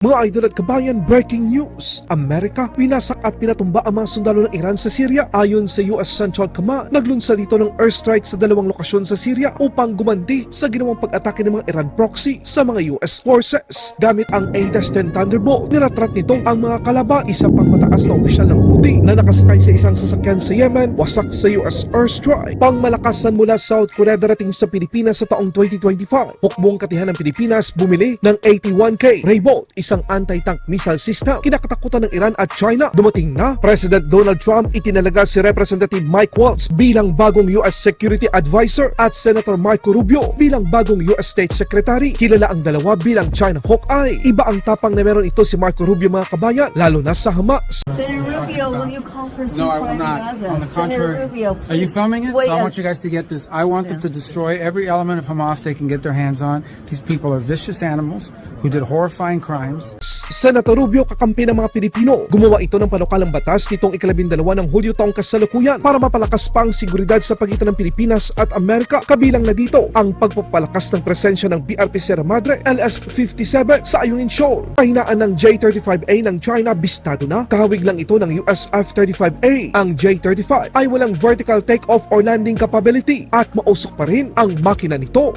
Mga idol at kabayan, breaking news! Amerika, winasak at pinatumba ang mga sundalo ng Iran sa Syria. Ayon sa US Central Command, naglunsad dito ng airstrike sa dalawang lokasyon sa Syria upang gumanti sa ginawang pag-atake ng mga Iran proxy sa mga US forces. Gamit ang A-10 Thunderbolt, niratrat nito ang mga kalaban. Isa pang mataas na opisyal ng Houthi na nakasakay sa isang sasakyan sa Yemen, wasak sa US airstrike. Pangmalakasan mula South Korea darating sa Pilipinas sa taong 2025. Hukbong katihan ng Pilipinas bumili ng 81K Raybolt, isang anti-tank missile system. Kinakatakutan ng Iran at China. Dumating na, President Donald Trump itinalaga si Representative Mike Waltz bilang bagong US Security Advisor at Senator Marco Rubio bilang bagong US State Secretary. Kilala ang dalawa bilang China Hawkeye. Iba ang tapang na meron ito si Marco Rubio mga kabayan, lalo na sa Hamas. Senator Rubio, will you call for No, I ceasefire will in not. Gaza? On the Senator contrary. Rubio, Are you filming it? Wait, So I want you guys to get this. I want them to destroy every element of Hamas they can get their hands on. These people are vicious animals who did horrifying crimes. Senator Rubio kakampi ng mga Pilipino. Gumawa ito ng panukalang batas nitong ikalabindalawa ng Hulyo taong kasalukuyan para mapalakas pa ang seguridad sa pagitan ng Pilipinas at Amerika. Kabilang na dito ang pagpapalakas ng presensya ng BRP Sierra Madre LS-57 sa Ayungin Shoal. Kahinaan ng J-35A ng China bistado na. Kahawig lang ito ng US F-35A. Ang J-35 ay walang vertical take-off or landing capability at mausok pa rin ang makina nito.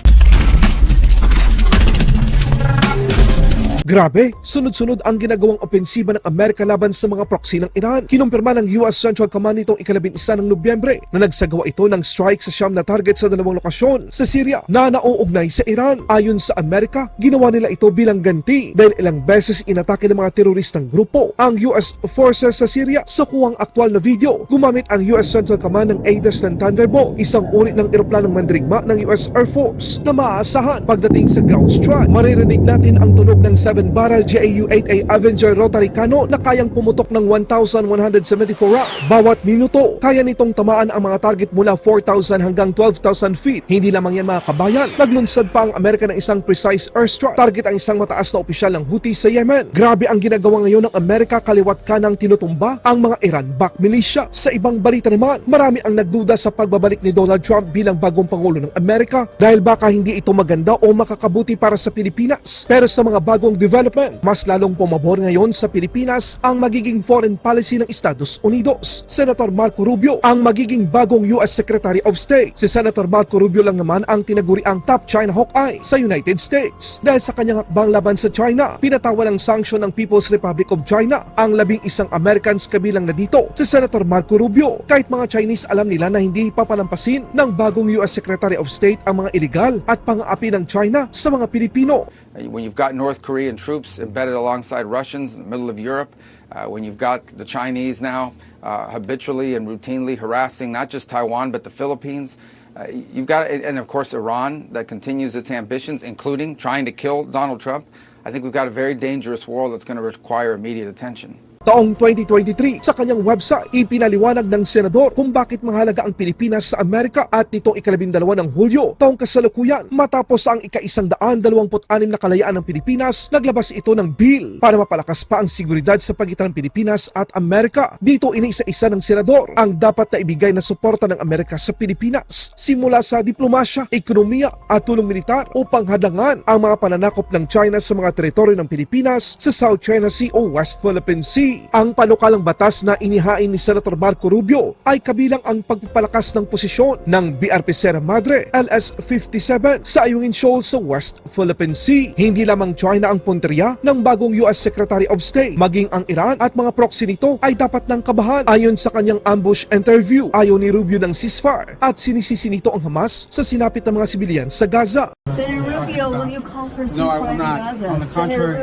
Grabe, sunod-sunod ang ginagawang opensiba ng Amerika laban sa mga proxy ng Iran. Kinumpirma ng US Central Command nitong ikalabing isa ng Nobyembre na nagsagawa ito ng strike sa siyam na target sa dalawang lokasyon sa Syria na nauugnay sa Iran. Ayon sa Amerika, ginawa nila ito bilang ganti dahil ilang beses inatake ng mga teroristang grupo ang US forces sa Syria sa kuwang aktwal na video. Gumamit ang US Central Command ng A-10 Thunderbolt, isang uri ng eroplanong mandirigma ng US Air Force na maaasahan pagdating sa ground strike. Maririnig natin ang tunog ng 7-barrel JAU-8A Avenger Rotary Cano na kayang pumutok ng 1,174 round. Bawat minuto, kaya nitong tamaan ang mga target mula 4,000 hanggang 12,000 feet. Hindi lamang yan mga kabayan, naglunsad pa ang Amerika ng isang precise airstrike. Target ang isang mataas na opisyal ng Houthi sa Yemen. Grabe ang ginagawa ngayon ng Amerika kaliwat kanang tinutumba ang mga Iran-backed militia. Sa ibang balita naman, marami ang nagduda sa pagbabalik ni Donald Trump bilang bagong Pangulo ng Amerika dahil baka hindi ito maganda o makakabuti para sa Pilipinas. Pero sa mga bagong development, mas lalong pumabor ngayon sa Pilipinas ang magiging foreign policy ng Estados Unidos. Senator Marco Rubio ang magiging bagong US Secretary of State. Si Senator Marco Rubio lang naman ang tinaguri ang top China Hawkeye sa United States. Dahil sa kanyang hakbang laban sa China, pinatawan ng sanction ng People's Republic of China ang labing isang Americans kabilang na dito si Senator Marco Rubio. Kahit mga Chinese alam nila na hindi papalampasin ng bagong US Secretary of State ang mga illegal at pang-aapi ng China sa mga Pilipino. Uh, When you've got North Korean troops embedded alongside Russians in the middle of Europe, uh, when you've got the Chinese now uh, habitually and routinely harassing not just Taiwan but the Philippines, uh, you've got, and of course Iran that continues its ambitions, including trying to kill Donald Trump. I think we've got a very dangerous world that's going to require immediate attention. Taong 2023, sa kanyang website, ipinaliwanag ng senador kung bakit mahalaga ang Pilipinas sa Amerika at nitong ikalabindalawa ng Hulyo, taong kasalukuyan, matapos ang ika-isang daan dalawamput anim na kalayaan ng Pilipinas, naglabas ito ng bill para mapalakas pa ang seguridad sa pagitan ng Pilipinas at Amerika. Dito iniisa-isa ng senador ang dapat na ibigay na suporta ng Amerika sa Pilipinas, simula sa diplomasya, ekonomiya at tulong militar upang hadangan ang mga pananakop ng China sa mga teritoryo ng Pilipinas sa South China Sea o West Philippine Sea. Ang panukalang batas na inihain ni Senator Marco Rubio ay kabilang ang pagpapalakas ng posisyon ng BRP Sierra Madre LS-57 sa Ayungin Shoal sa West Philippine Sea. Hindi lamang China ang punteriya ng bagong US Secretary of State, maging ang Iran at mga proxy nito ay dapat ng kabahan. Ayon sa kanyang ambush interview, ayaw ni Rubio ng ceasefire at sinisisi nito ang Hamas sa sinapit ng mga sibilyan sa Gaza. Senator Rubio, will you No, I will not. On the contrary.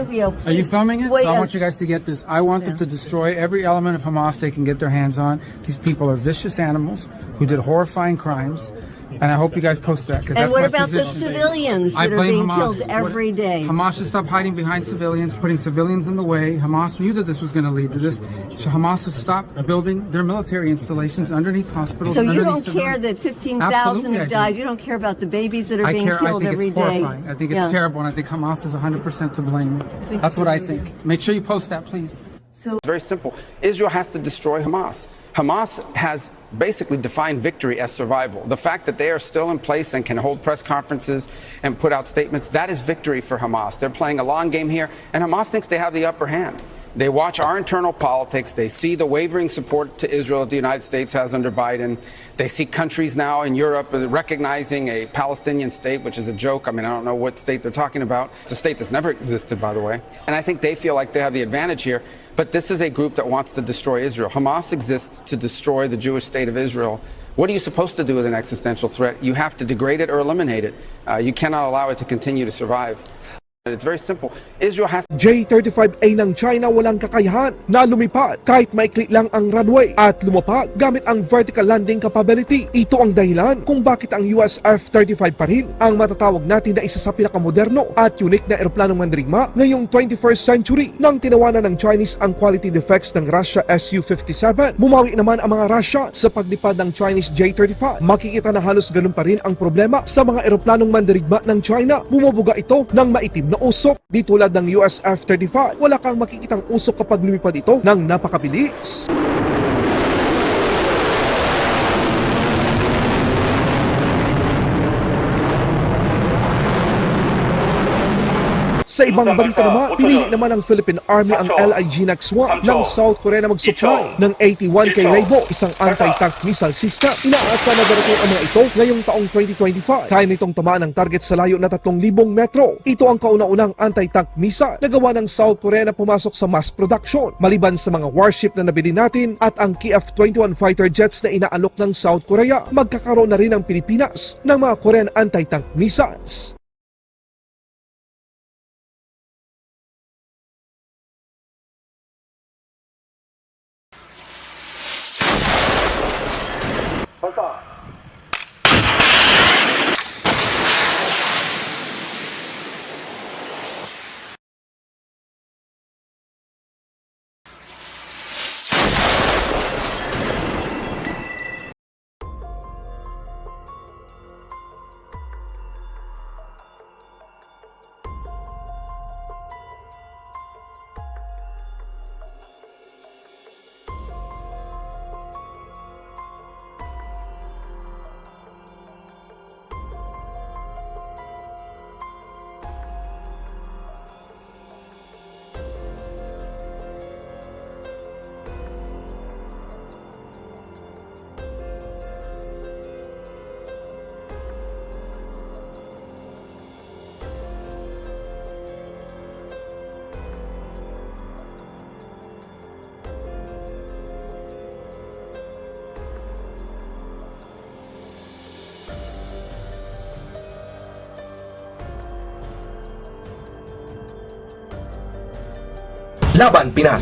Are you filming it? So I want you guys to get this. I want them to destroy every element of Hamas they can get their hands on. These people are vicious animals who did horrifying crimes. And I hope you guys post that. 'cause And that's what my about the position. civilians I that are blame being Hamas. killed every day? Hamas should stop hiding behind civilians, putting civilians in the way. Hamas knew that this was going to lead to this. So Hamas should stop building their military installations underneath hospitals. So you don't care that 15,000 Absolutely I have do. died? You don't care about the babies that are I being care. I killed think every it's day? horrifying. I think it's Yeah. terrible, and I think Hamas is 100% to blame. That's what I think. Make sure you post that, please. So It's very simple. Israel has to destroy Hamas. Hamas has basically defined victory as survival. The fact that they are still in place and can hold press conferences and put out statements, that is victory for Hamas. They're playing a long game here, and Hamas thinks they have the upper hand. They watch our internal politics. They see the wavering support to Israel that the United States has under Biden. They see countries now in Europe recognizing a Palestinian state, which is a joke. I mean, I don't know what state they're talking about. It's a state that's never existed, by the way. And I think they feel like they have the advantage here. But this is a group that wants to destroy Israel. Hamas exists to destroy the Jewish state of Israel. What are you supposed to do with an existential threat? You have to degrade it or eliminate it. Uh, you cannot allow it to continue to survive. It's very simple. Israel has J-35A ng China walang kakayahan na lumipad kahit maikli lang ang runway at lumapag gamit ang vertical landing capability. Ito ang dahilan kung bakit ang US F-35 pa rin ang matatawag natin na isa sa pinakamoderno at unique na eroplanong mandirigma ngayong 21st century nang tinawanan ng Chinese ang quality defects ng Russia Su-57. Bumawi naman ang mga Russia sa paglipad ng Chinese J-35. Makikita na halos ganun pa rin ang problema sa mga eroplanong mandirigma ng China. Bumubuga ito ng maitim na usok. Di tulad ng US F-35, wala kang makikitang usok kapag lumipad ito ng napakabilis. Sa ibang balita naman, pinili naman ng Philippine Army ang LIG NAX-1 ng South Korea na mag-supply ng 81K Raibo, isang anti-tank missile system. Inaasa na darating ang mga ito ngayong taong 2025. Kaya nitong tamaan ng target sa layo na 3,000 metro. Ito ang kauna-unang anti-tank missile na gawa ng South Korea na pumasok sa mass production. Maliban sa mga warship na nabili natin at ang KF-21 fighter jets na inaalok ng South Korea, magkakaroon na rin ang Pilipinas ng mga Korean anti-tank missiles. バた Laban Pinas